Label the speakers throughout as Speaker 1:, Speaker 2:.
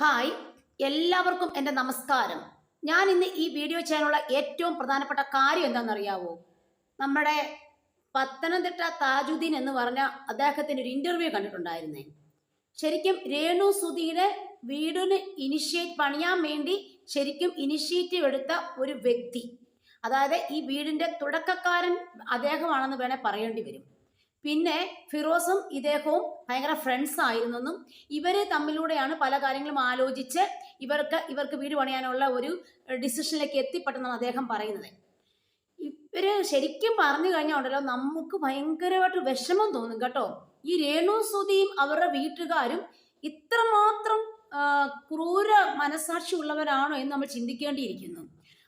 Speaker 1: Hi എല്ലാവർക്കും എന്റെ നമസ്കാരം. ഞാൻ ഇന്ന് ഈ വീഡിയോ ചെയ്യാനുള്ള ഏറ്റവും പ്രധാനപ്പെട്ട കാര്യം എന്താണെന്നറിയാവോ? നമ്മുടെ പത്തനംതിട്ട താജുദ്ദീൻ എന്ന് പറഞ്ഞ അദ്ദേഹത്തിന്റെ ഒരു ഇന്റർവ്യൂ കണ്ടിട്ടുണ്ടായിരുന്നേ. ശരിക്കും രേണു സുധീരെ വീടിന് ഇനിഷ്യേറ്റ് പണിയാൻ വേണ്ടി ശരിക്കും ഇനിഷ്യേറ്റീവ് എടുത്ത ഒരു വ്യക്തി. അതായത് ഈ വീടിന്റെ തുടക്കക്കാരൻ അദ്ദേഹമാണെന്ന് വേണേൽ പറയേണ്ടി വരും. പിന്നെ ഫിറോസും ഇദ്ദേഹവും ഭയങ്കര ഫ്രണ്ട്സ് ആയിരുന്നെന്നും ഇവർ തമ്മിലൂടെയാണ് പല കാര്യങ്ങളും ആലോചിച്ച് ഇവർക്ക് ഇവർക്ക് വീട് പണിയാനുള്ള ഒരു ഡിസിഷനിലേക്ക് എത്തിപ്പെട്ടെന്നാണ് അദ്ദേഹം പറയുന്നത്. ഇവർ ശരിക്കും പറഞ്ഞു കഴിഞ്ഞാൽ ഉണ്ടല്ലോ നമുക്ക് ഭയങ്കരമായിട്ട് വിഷമം തോന്നും കേട്ടോ. ഈ രേണു സുധിയും അവരുടെ വീട്ടുകാരും ഇത്രമാത്രം ക്രൂര മനസാക്ഷി ഉള്ളവരാണോ എന്ന് നമ്മൾ ചിന്തിക്കേണ്ടിയിരിക്കുന്നു.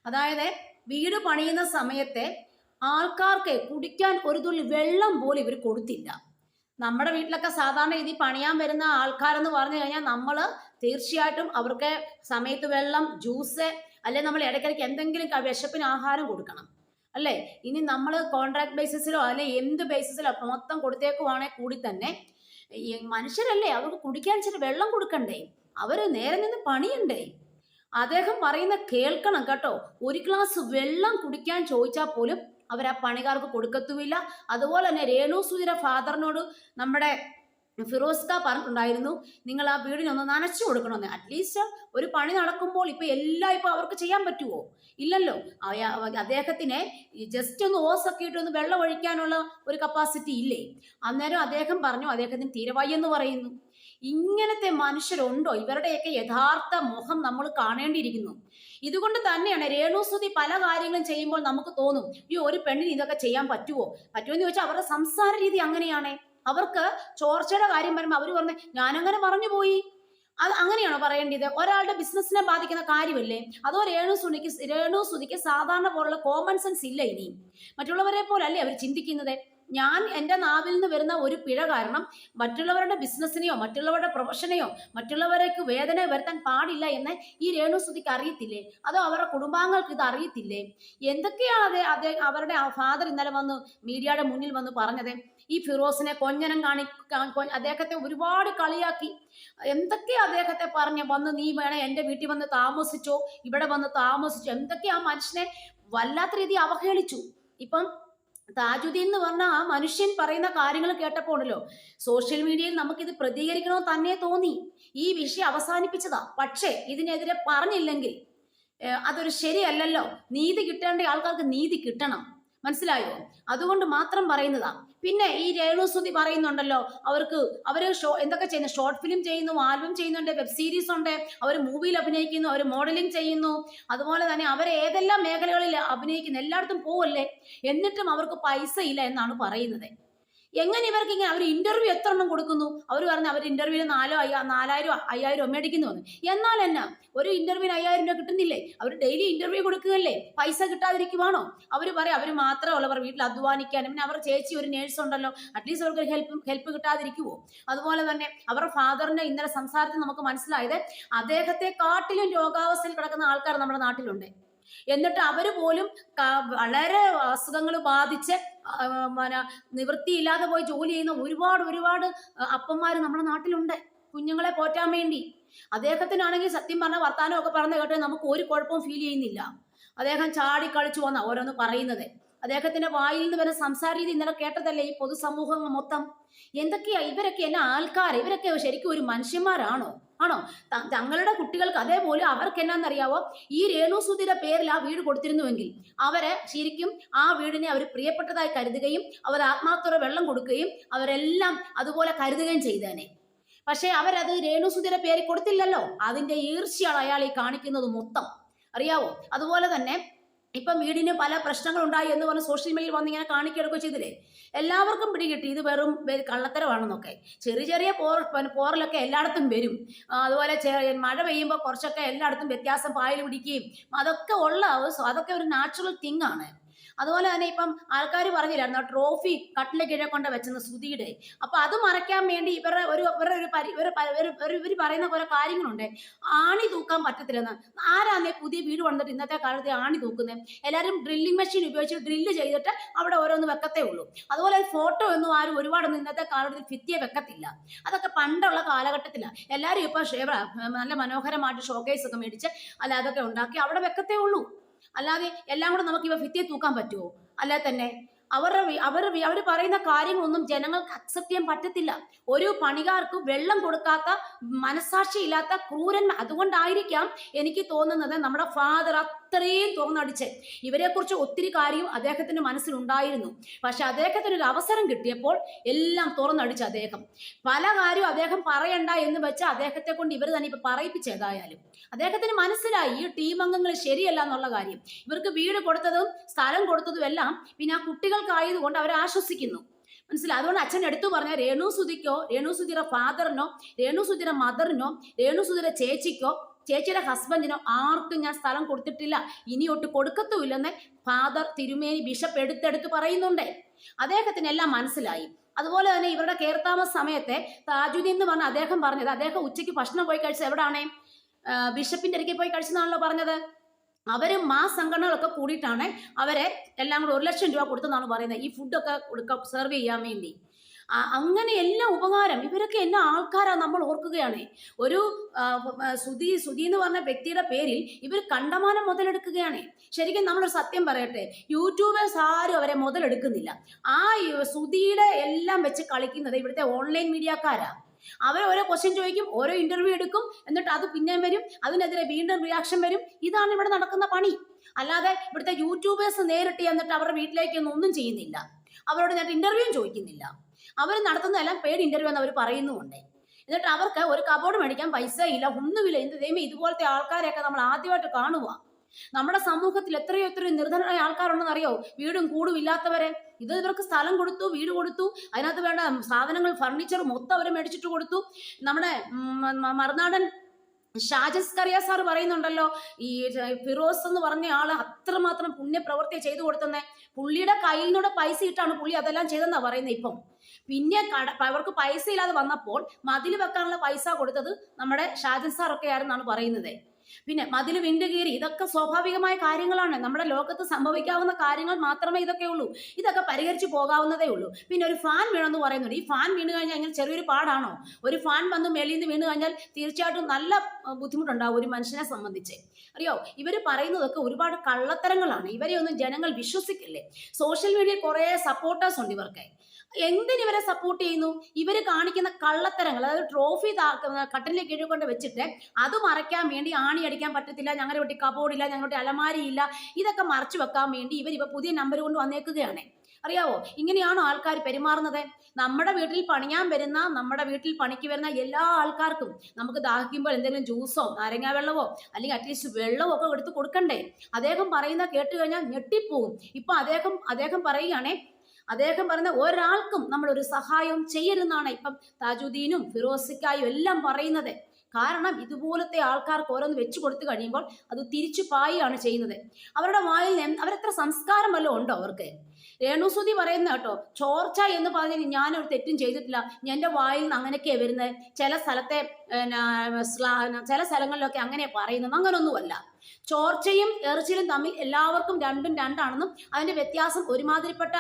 Speaker 1: അതായത് വീട് പണിയുന്ന സമയത്തെ ആൾക്കാർക്ക് കുടിക്കാൻ ഒരു തുള്ളി വെള്ളം പോലും ഇവർ കൊടുത്തില്ല. നമ്മുടെ വീട്ടിലൊക്കെ സാധാരണ രീതി പണിയാൻ വരുന്ന ആൾക്കാരെന്ന് പറഞ്ഞു കഴിഞ്ഞാൽ നമ്മൾ തീർച്ചയായിട്ടും അവർക്ക് സമയത്ത് വെള്ളം ജ്യൂസ് അല്ലെ നമ്മൾ ഇടയ്ക്കിടയ്ക്ക് എന്തെങ്കിലും വിശപ്പിന് ആഹാരം കൊടുക്കണം. അല്ലേ? ഇനി നമ്മൾ കോൺട്രാക്ട് ബേസിസിലോ അല്ലെ എന്ത് ബേസിസിലോ മൊത്തം കൊടുത്തേക്കുവാണെങ്കിൽ കൂടി തന്നെ മനുഷ്യരല്ലേ? അവർക്ക് കുടിക്കാൻ ഇച്ചിരി വെള്ളം കൊടുക്കണ്ടേ? അവർ നേരെ നിന്ന് പണിയണ്ടേ? അദ്ദേഹം പറയുന്ന കേൾക്കണം കേട്ടോ. ഒരു ഗ്ലാസ് വെള്ളം കുടിക്കാൻ ചോദിച്ചാൽ പോലും അവർ ആ പണിക്കാർക്ക് കൊടുക്കത്തുമില്ല. അതുപോലെ തന്നെ രേണു സുധിര ഫാദറിനോട് നമ്മുടെ ഫിറോസ്ക പറഞ്ഞിട്ടുണ്ടായിരുന്നു നിങ്ങൾ ആ വീടിനൊന്ന് നനച്ചു കൊടുക്കണമെന്ന്. അറ്റ്ലീസ്റ്റ് ഒരു പണി നടക്കുമ്പോൾ ഇപ്പൊ എല്ലാം ഇപ്പൊ അവർക്ക് ചെയ്യാൻ പറ്റുമോ ഇല്ലല്ലോ. അദ്ദേഹത്തിന് ജസ്റ്റ് ഒന്ന് ഓസൊക്കെ ഇട്ട് ഒന്ന് വെള്ളം ഒഴിക്കാനുള്ള ഒരു കപ്പാസിറ്റി ഇല്ലേ? അന്നേരം അദ്ദേഹം പറഞ്ഞു അദ്ദേഹത്തിന് തീരവായി എന്ന് പറയുന്നു. ഇങ്ങനത്തെ മനുഷ്യരുണ്ടോ? ഇവരുടെയൊക്കെ യഥാർത്ഥ മുഖം നമ്മൾ കാണേണ്ടിയിരിക്കുന്നു. ഇതുകൊണ്ട് തന്നെയാണ് രേണുസുതി പല കാര്യങ്ങളും ചെയ്യുമ്പോൾ നമുക്ക് തോന്നും ഈ ഒരു പെണ്ണിന് ഇതൊക്കെ ചെയ്യാൻ പറ്റുമോ പറ്റുമോ എന്ന് ചോദിച്ചാൽ അവരുടെ സംസാര രീതി അങ്ങനെയാണേ. അവർക്ക് ചോർച്ചയുടെ കാര്യം വരുമ്പോൾ അവർ പറഞ്ഞ ഞാനങ്ങനെ പറഞ്ഞു പോയി. അത് അങ്ങനെയാണോ പറയേണ്ടത്? ഒരാളുടെ ബിസിനസ്സിനെ ബാധിക്കുന്ന കാര്യമല്ലേ? അതോ രേണു സുനിക്ക് രേണു സുതിക്ക് സാധാരണ പോലുള്ള കോമൺ സെൻസ് ഇല്ല ഇനി. മറ്റുള്ളവരെ പോലെ അല്ലേ അവർ ചിന്തിക്കുന്നത്? ഞാൻ എന്റെ നാവിൽ നിന്ന് വരുന്ന ഒരു പിഴ കാരണം മറ്റുള്ളവരുടെ ബിസിനസ്സിനെയോ മറ്റുള്ളവരുടെ പ്രൊഫഷനെയോ മറ്റുള്ളവരേക്ക് വേദന വരുത്താൻ പാടില്ല എന്ന് ഈ രേണു സുതിക്ക് അറിയത്തില്ലേ? അതോ അവരുടെ കുടുംബാംഗങ്ങൾക്ക് ഇത് അറിയത്തില്ലേ? എന്തൊക്കെയാണ് അതെ അതെ അവരുടെ ഫാദർ ഇന്നലെ വന്ന് മീഡിയയുടെ മുന്നിൽ വന്ന് പറഞ്ഞത്? ഈ ഫിറോസിനെ കൊഞ്ഞനം കാണി അദ്ദേഹത്തെ ഒരുപാട് കളിയാക്കി. എന്തൊക്കെ അദ്ദേഹത്തെ പറഞ്ഞ് വന്ന് നീ വേണേ എന്റെ വീട്ടിൽ വന്ന് താമസിച്ചോ ഇവിടെ വന്ന് താമസിച്ചോ എന്തൊക്കെ ആ മനുഷ്യനെ വല്ലാത്ത രീതി അവഹേളിച്ചു. ഇപ്പം താജുദ്ദീൻ എന്ന് പറഞ്ഞാൽ ആ മനുഷ്യൻ പറയുന്ന കാര്യങ്ങൾ കേട്ടപ്പോൾ ഉണ്ടല്ലോ. സോഷ്യൽ മീഡിയയിൽ നമുക്കിത് പ്രതികരിക്കണമെന്ന് തന്നെ തോന്നി. ഈ വിഷയം അവസാനിപ്പിച്ചതാ. പക്ഷേ ഇതിനെതിരെ പറഞ്ഞില്ലെങ്കിൽ അതൊരു ശരിയല്ലല്ലോ. നീതി കിട്ടേണ്ട ആൾക്കാർക്ക് നീതി കിട്ടണം. മനസ്സിലായോ? അതുകൊണ്ട് മാത്രം പറയുന്നതാ. പിന്നെ ഈ രേണുസുതി പറയുന്നുണ്ടല്ലോ അവർക്ക് അവർ ഷോ എന്തൊക്കെ ചെയ്യുന്നു? ഷോർട്ട് ഫിലിം ചെയ്യുന്നു ആൽബം ചെയ്യുന്നുണ്ട് വെബ് സീരീസ് ഉണ്ട് അവർ മൂവിയിൽ അഭിനയിക്കുന്നു അവർ മോഡലിംഗ് ചെയ്യുന്നു. അതുപോലെ തന്നെ അവർ ഏതെല്ലാം മേഖലകളിൽ അഭിനയിക്കുന്നു എല്ലായിടത്തും പോവല്ലേ? എന്നിട്ടും അവർക്ക് പൈസ ഇല്ല എന്നാണ് പറയുന്നത്. എങ്ങനെ ഇവർക്ക് ഇങ്ങനെ അവർ ഇന്റർവ്യൂ എത്ര എണ്ണം കൊടുക്കുന്നു? അവർ പറഞ്ഞു അവർ ഇന്റർവ്യൂവിന് നാലോ അയ്യാ നാലായിരം അയ്യായിരം മേടിക്കുന്നു എന്ന്. എന്നാൽ എന്നാ ഒരു ഇന്റർവ്യൂവിന് അയ്യായിരം രൂപ കിട്ടുന്നില്ലേ? അവർ ഡെയിലി ഇന്റർവ്യൂ കൊടുക്കുകയല്ലേ? പൈസ കിട്ടാതിരിക്കുവാണോ? അവർ പറയും അവർ മാത്രമേ ഉള്ളവർ വീട്ടിൽ അധ്വാനിക്കാനും. പിന്നെ അവർ ചേച്ചി ഒരു നേഴ്സ് ഉണ്ടല്ലോ. അറ്റ്ലീസ്റ്റ് അവർക്ക് ഒരു ഹെൽപ്പ് ഹെൽപ്പ് കിട്ടാതിരിക്കുവോ? അതുപോലെ തന്നെ അവരുടെ ഫാദറിന്റെ ഇന്നലെ സംസാരത്തിൽ നമുക്ക് മനസ്സിലായത് അദ്ദേഹത്തെ കാട്ടിലും രോഗാവസ്ഥയിൽ കിടക്കുന്ന ആൾക്കാർ നമ്മുടെ നാട്ടിലുണ്ട്. എന്നിട്ട് അവർ പോലും വളരെ അസുഖങ്ങൾ ബാധിച്ച് നിവൃത്തിയില്ലാതെ പോയി ജോലി ചെയ്യുന്ന ഒരുപാട് ഒരുപാട് അപ്പന്മാർ നമ്മുടെ നാട്ടിലുണ്ട്. കുഞ്ഞുങ്ങളെ പോറ്റാൻ വേണ്ടി. അദ്ദേഹത്തിനാണെങ്കിൽ സത്യം പറഞ്ഞ വർത്താനമൊക്കെ പറഞ്ഞ കേട്ട് നമുക്ക് ഒരു കുഴപ്പവും ഫീൽ ചെയ്യുന്നില്ല. അദ്ദേഹം ചാടി കളിച്ചു വന്ന ഓരോന്ന് പറയുന്നത്. അദ്ദേഹത്തിന്റെ വായിൽ നിന്ന് വരെ സംസാര രീതി ഇന്നലെ കേട്ടതല്ലേ ഈ പൊതുസമൂഹങ്ങൾ മൊത്തം? എന്തൊക്കെയാ? ഇവരൊക്കെ എന്നെ ആൾക്കാർ ഇവരൊക്കെ ശരിക്കും ഒരു മനുഷ്യന്മാരാണോ? ആണോ? തങ്ങളുടെ കുട്ടികൾക്ക് അതേപോലെ അവർക്ക് എന്നാന്നറിയാവോ? ഈ രേണുസുതിയുടെ പേരിൽ ആ വീട് കൊടുത്തിരുന്നുവെങ്കിൽ അവരെ ശരിക്കും ആ വീടിനെ അവർ പ്രിയപ്പെട്ടതായി കരുതുകയും അവർ ആത്മാർത്ഥത വെള്ളം കൊടുക്കുകയും അവരെല്ലാം അതുപോലെ കരുതുകയും ചെയ്തേനെ. പക്ഷേ അവരത് രേണുസുതിയുടെ പേര് കൊടുത്തില്ലല്ലോ. അതിന്റെ ഈർഷ്യയാണ് അയാൾ ഈ കാണിക്കുന്നത് മൊത്തം. അറിയാവോ? അതുപോലെ തന്നെ ഇപ്പം വീടിന് പല പ്രശ്നങ്ങൾ ഉണ്ടായി എന്ന് പറഞ്ഞ് സോഷ്യൽ മീഡിയയിൽ വന്ന് ഇങ്ങനെ കാണിക്കുകയൊക്കെ ചെയ്തില്ലേ? എല്ലാവർക്കും പിടികിട്ടി. ഇത് വെറും കള്ളത്തരമാണെന്നൊക്കെ. ചെറിയ ചെറിയ പോർ പോറലൊക്കെ എല്ലായിടത്തും വരും. അതുപോലെ മഴ പെയ്യുമ്പോൾ കുറച്ചൊക്കെ എല്ലായിടത്തും വ്യത്യാസം പായൽ പിടിക്കുകയും അതൊക്കെ ഉള്ള അതൊക്കെ ഒരു നാച്ചുറൽ തിങ് ആണ്. അതുപോലെ തന്നെ ഇപ്പം ആൾക്കാർ പറഞ്ഞില്ലായിരുന്നു ട്രോഫി കട്ടിലെ കീഴെ കൊണ്ട് വെച്ചെന്ന് ശ്രുതിയുടെ. അപ്പൊ അത് മറയ്ക്കാൻ വേണ്ടി ഇവരുടെ ഒരു ഇവരുടെ ഒരു പരി ഇവർ ഇവർ പറയുന്ന കുറെ കാര്യങ്ങളുണ്ട്. ആണി തൂക്കാൻ പറ്റത്തില്ലെന്ന്. ആരാന്നേ പുതിയ വീട് വന്നിട്ട് ഇന്നത്തെ കാലത്ത് ആണി തൂക്കുന്നത് എല്ലാവരും ഡ്രില്ലിംഗ് മെഷീൻ ഉപയോഗിച്ച് ഡ്രില്ല് ചെയ്തിട്ട് അവിടെ ഓരോന്ന് വെക്കത്തേ ഉള്ളൂ. അതുപോലെ ഫോട്ടോ ഒന്നും ആരും ഒരുപാടൊന്നും ഇന്നത്തെ കാലത്ത് ഭിത്തിയെ വെക്കത്തില്ല. അതൊക്കെ പണ്ടുള്ള കാലഘട്ടത്തിലാണ് എല്ലാവരും ഇപ്പോൾ നല്ല മനോഹരമായിട്ട് ഷോക്കേസ് ഒക്കെ മേടിച്ച് അല്ല അതൊക്കെ ഉണ്ടാക്കി അവിടെ വെക്കത്തേ ഉള്ളൂ. അല്ലാതെ എല്ലാം കൂടെ നമുക്ക് ഇവ ഭിത്തിയെ തൂക്കാൻ പറ്റുമോ അല്ലാതെ തന്നെ. അവരുടെ അവർ അവർ പറയുന്ന കാര്യങ്ങളൊന്നും ജനങ്ങൾക്ക് അക്സെപ്റ്റ് ചെയ്യാൻ പറ്റത്തില്ല. ഒരു പണികാർക്ക് വെള്ളം കൊടുക്കാത്ത മനസാക്ഷിയില്ലാത്ത ക്രൂരൻ അതുകൊണ്ടായിരിക്കാം എനിക്ക് തോന്നുന്നത് നമ്മുടെ ഫാദർ അത്രയും തുറന്നടിച്ച് ഇവരെക്കുറിച്ച് ഒത്തിരി കാര്യം അദ്ദേഹത്തിന്റെ മനസ്സിലുണ്ടായിരുന്നു. പക്ഷെ അദ്ദേഹത്തിന് ഒരു അവസരം കിട്ടിയപ്പോൾ എല്ലാം തുറന്നടിച്ച് അദ്ദേഹം. പല കാര്യവും അദ്ദേഹം പറയണ്ട എന്ന് വെച്ച് അദ്ദേഹത്തെ കൊണ്ട് ഇവർ തന്നെ ഇപ്പൊ പറയിപ്പിച്ചേതായാലും അദ്ദേഹത്തിന് മനസ്സിലായി ഈ ടീം അംഗങ്ങൾ ശരിയല്ല എന്നുള്ള കാര്യം. ഇവർക്ക് വീട് കൊടുത്തതും സ്ഥലം കൊടുത്തതും എല്ലാം പിന്നെ ആ കുട്ടികൾക്കായതുകൊണ്ട് അവരെ ആശ്വസിക്കുന്നു. മനസ്സിലായി? അതുകൊണ്ട് അച്ഛൻ എടുത്തു പറഞ്ഞ രേണു സുധിക്കോ രേണു സുധിയുടെ ഫാദറിനോ രേണു സുധിയുടെ മദറിനോ രേണു സുധിയുടെ ചേച്ചിക്കോ ചേച്ചിയുടെ ഹസ്ബൻഡിനോ ആർക്കും ഞാൻ സ്ഥലം കൊടുത്തിട്ടില്ല. ഇനിയൊട്ട് കൊടുക്കത്തുമില്ലെന്ന് ഫാദർ തിരുമേനി ബിഷപ്പ് എടുത്തെടുത്ത് പറയുന്നുണ്ട്. അദ്ദേഹത്തിന് എല്ലാം മനസ്സിലായി. അതുപോലെ തന്നെ ഇവരുടെ കയർത്താമസ സമയത്തെ താജുദ്ദീൻ എന്ന് പറഞ്ഞ അദ്ദേഹം പറഞ്ഞത് അദ്ദേഹം ഉച്ചയ്ക്ക് ഭക്ഷണം പോയി കഴിച്ചത് എവിടാണേ? ബിഷപ്പിന്റെ ഇടയ്ക്ക് പോയി കഴിച്ചെന്നാണല്ലോ പറഞ്ഞത്. അവർ മാ സംഘടനകളൊക്കെ കൂടിയിട്ടാണ് അവരെ എല്ലാം കൂടെ ഒരു ലക്ഷം രൂപ കൊടുത്തെന്നാണ് പറയുന്നത്. ഈ ഫുഡൊക്കെ കൊടുക്ക സെർവ് ചെയ്യാൻ വേണ്ടി. അങ്ങനെ എല്ലാം ഉപകാരം ഇവരൊക്കെ എല്ലാ ആൾക്കാരാണ് നമ്മൾ ഓർക്കുകയാണ്. ഒരു സുധി സുധി എന്ന് പറഞ്ഞ വ്യക്തിയുടെ പേരിൽ ഇവർ കണ്ടമാനം മുതലെടുക്കുകയാണ്. ശരിക്കും നമ്മളൊരു സത്യം പറയട്ടെ യൂട്യൂബേഴ്സ് ആരും അവരെ മുതലെടുക്കുന്നില്ല. ആ സുധിയുടെ എല്ലാം വെച്ച് കളിക്കുന്നത് ഇവിടുത്തെ ഓൺലൈൻ മീഡിയക്കാരാ. അവർ ഓരോ ക്വസ്റ്റ്യൻ ചോദിക്കും ഓരോ ഇന്റർവ്യൂ എടുക്കും എന്നിട്ട് അത് പിന്നെ വരും അതിനെതിരെ വീണ്ടും റിയാക്ഷൻ വരും. ഇതാണ് ഇവിടെ നടക്കുന്ന പണി. അല്ലാതെ ഇവിടുത്തെ യൂട്യൂബേഴ്സ് നേരിട്ട് എന്നിട്ട് അവരുടെ വീട്ടിലേക്ക് ഒന്നും ചെയ്യുന്നില്ല. അവരോട് ഞാൻ ഇന്റർവ്യൂ ചോദിക്കുന്നില്ല. അവർ നടത്തുന്നതെല്ലാം പേഡ് ഇന്റർവ്യൂ എന്ന് അവർ പറയുന്നുമുണ്ട്. എന്നിട്ട് അവർക്ക് ഒരു കബോർഡ് മേടിക്കാൻ പൈസ ഇല്ല ഒന്നുമില്ല. എന്ത് ദൈവം ഇതുപോലത്തെ ആൾക്കാരെയൊക്കെ നമ്മൾ ആദ്യമായിട്ട് കാണുക. നമ്മുടെ സമൂഹത്തിൽ എത്രയോ എത്രയോ നിർധനരായ ആൾക്കാരുണ്ടെന്ന് അറിയോ? വീടും കൂടും ഇല്ലാത്തവരെ. ഇത് ഇവർക്ക് സ്ഥലം കൊടുത്തു വീട് കൊടുത്തു. അതിനകത്ത് വേണ്ട സാധനങ്ങൾ ഫർണിച്ചർ മൊത്തം അവർ മേടിച്ചിട്ട് കൊടുത്തു. നമ്മുടെ മറുനാടൻ ഷാജസ് കറിയ സാർ പറയുന്നുണ്ടല്ലോ ഈ ഫിറോസ് എന്ന് പറഞ്ഞ ആൾ അത്രമാത്രം പുണ്യപ്രവൃത്തി ചെയ്തു കൊടുത്തന്നെ. പുള്ളിയുടെ കയ്യിൽ നിന്നൂടെ പൈസ ഇട്ടാണ് പുള്ളി അതെല്ലാം ചെയ്തെന്നാ പറയുന്നത് ഇപ്പം. പിന്നെ കട അവർക്ക് പൈസ ഇല്ലാതെ വന്നപ്പോൾ മതിൽ വെക്കാനുള്ള പൈസ കൊടുത്തത് നമ്മുടെ ഷാജൻ ഒക്കെ ആയിരുന്നാണ് പറയുന്നത്. പിന്നെ മതിൽ വിണ്ട് കീറി ഇതൊക്കെ സ്വാഭാവികമായ കാര്യങ്ങളാണ്. നമ്മുടെ ലോകത്ത് സംഭവിക്കാവുന്ന കാര്യങ്ങൾ മാത്രമേ ഇതൊക്കെ ഉള്ളൂ. ഇതൊക്കെ പരിഹരിച്ചു പോകാവുന്നതേ ഉള്ളൂ. പിന്നെ ഒരു ഫാൻ വീണെന്ന് പറയുന്നുണ്ട്. ഈ ഫാൻ വീണ് കഴിഞ്ഞാൽ അങ്ങനെ ചെറിയൊരു പാടാണോ? ഒരു ഫാൻ വന്ന് മേളിൽ നിന്ന് വീണ് കഴിഞ്ഞാൽ തീർച്ചയായിട്ടും നല്ല ബുദ്ധിമുട്ടുണ്ടാവും ഒരു മനുഷ്യനെ സംബന്ധിച്ച്. അറിയോ? ഇവർ പറയുന്നതൊക്കെ ഒരുപാട് കള്ളത്തരങ്ങളാണ്. ഇവരെയൊന്നും ജനങ്ങൾ വിശ്വസിക്കില്ലേ? സോഷ്യൽ മീഡിയയിൽ കുറേ സപ്പോർട്ടേഴ്സ് ഉണ്ട് ഇവർക്ക്. എന്തിന് ഇവരെ സപ്പോർട്ട് ചെയ്യുന്നു? ഇവർ കാണിക്കുന്ന കള്ളത്തരങ്ങൾ അതായത് ട്രോഫി കട്ടിലെ കീഴുകൊണ്ട് വെച്ചിട്ട് അത് മറയ്ക്കാൻ വേണ്ടി ആണി അടിക്കാൻ പറ്റത്തില്ല ഞങ്ങളുടെ വീട്ടിൽ കബോർഡില്ല ഞങ്ങളുടെ അലമാരിയില്ല ഇതൊക്കെ മറച്ചു വെക്കാൻ വേണ്ടി ഇവർ ഇപ്പൊ പുതിയ നമ്പർ കൊണ്ട് വന്നേക്കുകയാണ്. അറിയാവോ? ഇങ്ങനെയാണോ ആൾക്കാർ പെരുമാറുന്നത്? നമ്മുടെ വീട്ടിൽ പണിയാൻ വരുന്ന നമ്മുടെ വീട്ടിൽ പണിക്ക് വരുന്ന എല്ലാ ആൾക്കാർക്കും നമുക്ക് ദാഹിക്കുമ്പോൾ എന്തെങ്കിലും ജ്യൂസോ നാരങ്ങാ വെള്ളമോ അല്ലെങ്കിൽ അറ്റ്ലീസ്റ്റ് വെള്ളമോ ഒക്കെ എടുത്ത് കൊടുക്കണ്ടേ? അദ്ദേഹം പറയുന്ന കേട്ട് കഴിഞ്ഞാൽ ഞെട്ടിപ്പോവും. ഇപ്പൊ അദ്ദേഹം അദ്ദേഹം പറയുകയാണേ അദ്ദേഹം പറഞ്ഞ ഒരാൾക്കും നമ്മൾ ഒരു സഹായവും ചെയ്യരുതെന്നാണ് ഇപ്പം താജുദ്ദീനും ഫിറോസിക്കായും എല്ലാം പറയുന്നത്. കാരണം ഇതുപോലത്തെ ആൾക്കാർക്ക് ഓരോന്ന് വെച്ചു കൊടുത്തു കഴിയുമ്പോൾ അത് തിരിച്ചു പായുകയാണ് ചെയ്യുന്നത്. അവരുടെ വായിൽ നിന്ന് അവരെത്ര സംസ്കാരം വല്ലതും ഉണ്ടോ അവർക്ക്? രേണുസുതി പറയുന്ന കേട്ടോ ചോർച്ച എന്ന് ഞാൻ ഒരു തെറ്റും ചെയ്തിട്ടില്ല. എന്റെ വായിൽ നിന്ന് അങ്ങനെയൊക്കെയാണ് വരുന്നത്. ചില സ്ഥലത്തെ ചില സ്ഥലങ്ങളിലൊക്കെ അങ്ങനെ പറയുന്നത്. അങ്ങനൊന്നുമല്ല. ചോർച്ചയും എറിച്ചിലും തമ്മിൽ എല്ലാവർക്കും രണ്ടും രണ്ടാണെന്നും അതിന്റെ വ്യത്യാസം ഒരുമാതിരിപ്പെട്ട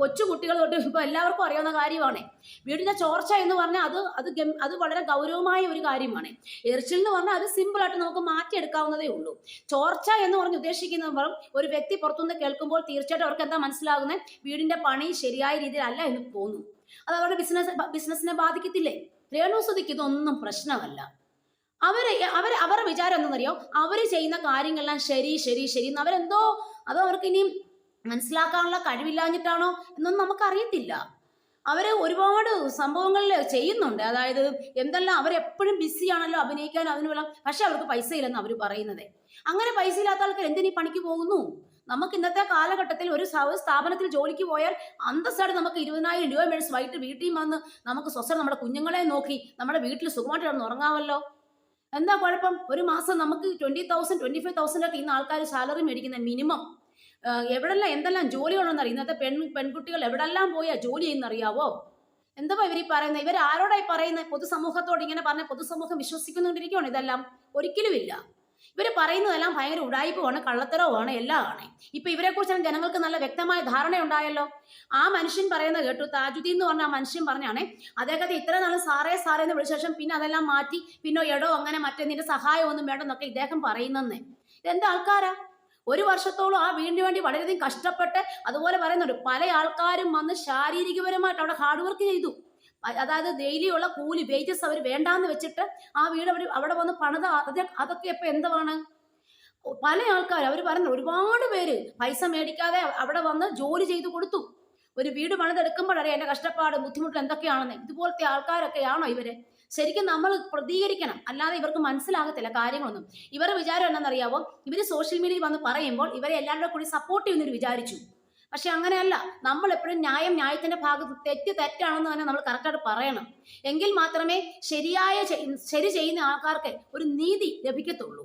Speaker 1: കൊച്ചുകുട്ടികൾ കൊച്ചു കുട്ടികൾ തൊട്ട് ഇപ്പൊ എല്ലാവർക്കും അറിയാവുന്ന കാര്യമാണ്. വീടിന്റെ ചോർച്ച എന്ന് പറഞ്ഞാൽ അത് അത് അത് വളരെ ഗൗരവമായ ഒരു കാര്യമാണ്. എറിച്ചിൽ എന്ന് പറഞ്ഞാൽ അത് സിമ്പിൾ ആയിട്ട് നമുക്ക് മാറ്റിയെടുക്കാവുന്നതേ ഉള്ളൂ. ചോർച്ച എന്ന് പറഞ്ഞ് ഉദ്ദേശിക്കുന്നത് ഒരു വ്യക്തി പുറത്തുനിന്ന് കേൾക്കുമ്പോൾ തീർച്ചയായിട്ടും അവർക്ക് എന്താ മനസ്സിലാകുന്നത്? വീടിന്റെ പണി ശരിയായ രീതിയിലല്ല എന്ന് തോന്നുന്നു അത് അവരുടെ ബിസിനസ് ബിസിനസിനെ ബാധിക്കത്തില്ലേ? രേണു സുധിക്ക് ഇതൊന്നും പ്രശ്നമല്ല. അവർ അവർ അവരുടെ വിചാരം എന്തെന്നറിയോ അവർ ചെയ്യുന്ന കാര്യങ്ങളെല്ലാം ശരി ശരി ശരി എന്ന് അവരെന്തോ അത് അവർക്ക് ഇനിയും മനസ്സിലാക്കാനുള്ള കഴിവില്ലാഞ്ഞിട്ടാണോ എന്നൊന്നും നമുക്കറിയത്തില്ല. അവർ ഒരുപാട് സംഭവങ്ങളിൽ ചെയ്യുന്നുണ്ട്. അതായത് എന്തെല്ലാം അവരെപ്പോഴും ബിസിയാണല്ലോ അഭിനയിക്കാൻ അതിനുള്ള പക്ഷെ അവർക്ക് പൈസ ഇല്ലെന്ന് അവർ പറയുന്നത്. അങ്ങനെ പൈസ ഇല്ലാത്ത ആൾക്കാർ എന്തിനീ പണിക്ക് പോകുന്നു? നമുക്ക് ഇന്നത്തെ കാലഘട്ടത്തിൽ ഒരു സ്ഥാപനത്തിൽ ജോലിക്ക് പോയാൽ അന്തസ്സായിട്ട് നമുക്ക് ഇരുപതിനായിരം രൂപ മേടിച്ച് വൈകിട്ട് വീട്ടിൽ വന്ന് നമുക്ക് സ്വസ്ഥം നമ്മുടെ കുഞ്ഞുങ്ങളെ നോക്കി നമ്മുടെ വീട്ടിൽ സുഖമായിട്ട് ഉറങ്ങാമല്ലോ. എന്താ കുഴപ്പം? ഒരു മാസം നമുക്ക് twenty thousand twenty five thousand ഒക്കെ ഇന്ന് ആൾക്കാർ സാലറി മേടിക്കുന്ന മിനിമം എവിടെല്ലാം എന്തെല്ലാം ജോലികളുണ്ടെന്ന് അറിയാം. ഇന്നത്തെ പെൺ പെൺകുട്ടികൾ എവിടെല്ലാം പോയാ ജോലി ചെയ്യുന്നറിയാവോ? എന്താ ഇവർ ഈ പറയുന്നത്? ഇവർ ആരോടായി പറയുന്നത്? പൊതുസമൂഹത്തോട് ഇങ്ങനെ പറഞ്ഞ പൊതുസമൂഹം വിശ്വസിക്കുന്നുകൊണ്ടിരിക്കുകയാണ് ഇതെല്ലാം. ഒരിക്കലുമില്ല ഇവർ പറയുന്നതെല്ലാം ഭയങ്കര ഉടായ്പമാണ് കള്ളത്തരവുമാണ് എല്ലാമാണ്. ഇപ്പൊ ഇവരെ കുറിച്ചാണ് ജനങ്ങൾക്ക് നല്ല വ്യക്തമായ ധാരണ ഉണ്ടായല്ലോ ആ മനുഷ്യൻ പറയുന്നത് കേട്ടു. താജുദ്ദീൻ എന്ന് പറഞ്ഞ ആ മനുഷ്യൻ പറഞ്ഞാണ് അദ്ദേഹത്തെ ഇത്ര നാളും സാറേ സാറേ എന്ന് വിളിച്ച ശേഷം പിന്നെ അതെല്ലാം മാറ്റി പിന്നെ എടോ അങ്ങനെ മറ്റേ നിന്റെ സഹായം ഒന്നും വേണ്ടെന്നൊക്കെ ഇദ്ദേഹം പറയുന്നെന്ന്. ഇതെന്താ ആൾക്കാരാ? ഒരു വർഷത്തോളം ആ വീടിന് വേണ്ടി വളരെയധികം കഷ്ടപ്പെട്ട് അതുപോലെ പറയുന്നുണ്ട്. പല ആൾക്കാരും വന്ന് ശാരീരികപരമായിട്ട് അവിടെ ഹാർഡ് വർക്ക് ചെയ്തു. അതായത് ഡെയിലിയുള്ള കൂലി വേജസ് അവർ വേണ്ടാന്ന് വെച്ചിട്ട് ആ വീട് അവർ അവിടെ വന്ന് പണിത അത് അതൊക്കെ ഇപ്പൊ എന്താണ് പല ആൾക്കാർ അവർ പറഞ്ഞു ഒരുപാട് പേര് പൈസ മേടിക്കാതെ അവിടെ വന്ന് ജോലി ചെയ്തു കൊടുത്തു. ഒരു വീട് പണിതെടുക്കുമ്പോഴറിയാം എന്റെ കഷ്ടപ്പാട് ബുദ്ധിമുട്ട് എന്തൊക്കെയാണെന്ന്. ഇതുപോലത്തെ ആൾക്കാരൊക്കെയാണോ ഇവർ? ശരിക്കും നമ്മൾ പ്രതികരിക്കണം. അല്ലാതെ ഇവർക്ക് മനസ്സിലാകത്തില്ല കാര്യങ്ങളൊന്നും. ഇവരുടെ വിചാരം എന്താണെന്നറിയാവോ ഇവർ സോഷ്യൽ മീഡിയയിൽ വന്ന് പറയുമ്പോൾ ഇവരെ എല്ലാവരുടെ കൂടി സപ്പോർട്ട് ചെയ്യുന്നൊരു വിചാരിച്ചു. പക്ഷെ അങ്ങനെയല്ല. നമ്മൾ എപ്പോഴും ന്യായം ന്യായത്തിന്റെ ഭാഗത്ത് തെറ്റ് തെറ്റാണെന്ന് തന്നെ നമ്മൾ കറക്റ്റായിട്ട് പറയണം. എങ്കിൽ മാത്രമേ ശരിയായ ശരി ചെയ്യുന്ന ആൾക്കാർക്ക് ഒരു നീതി ലഭിക്കത്തുള്ളൂ.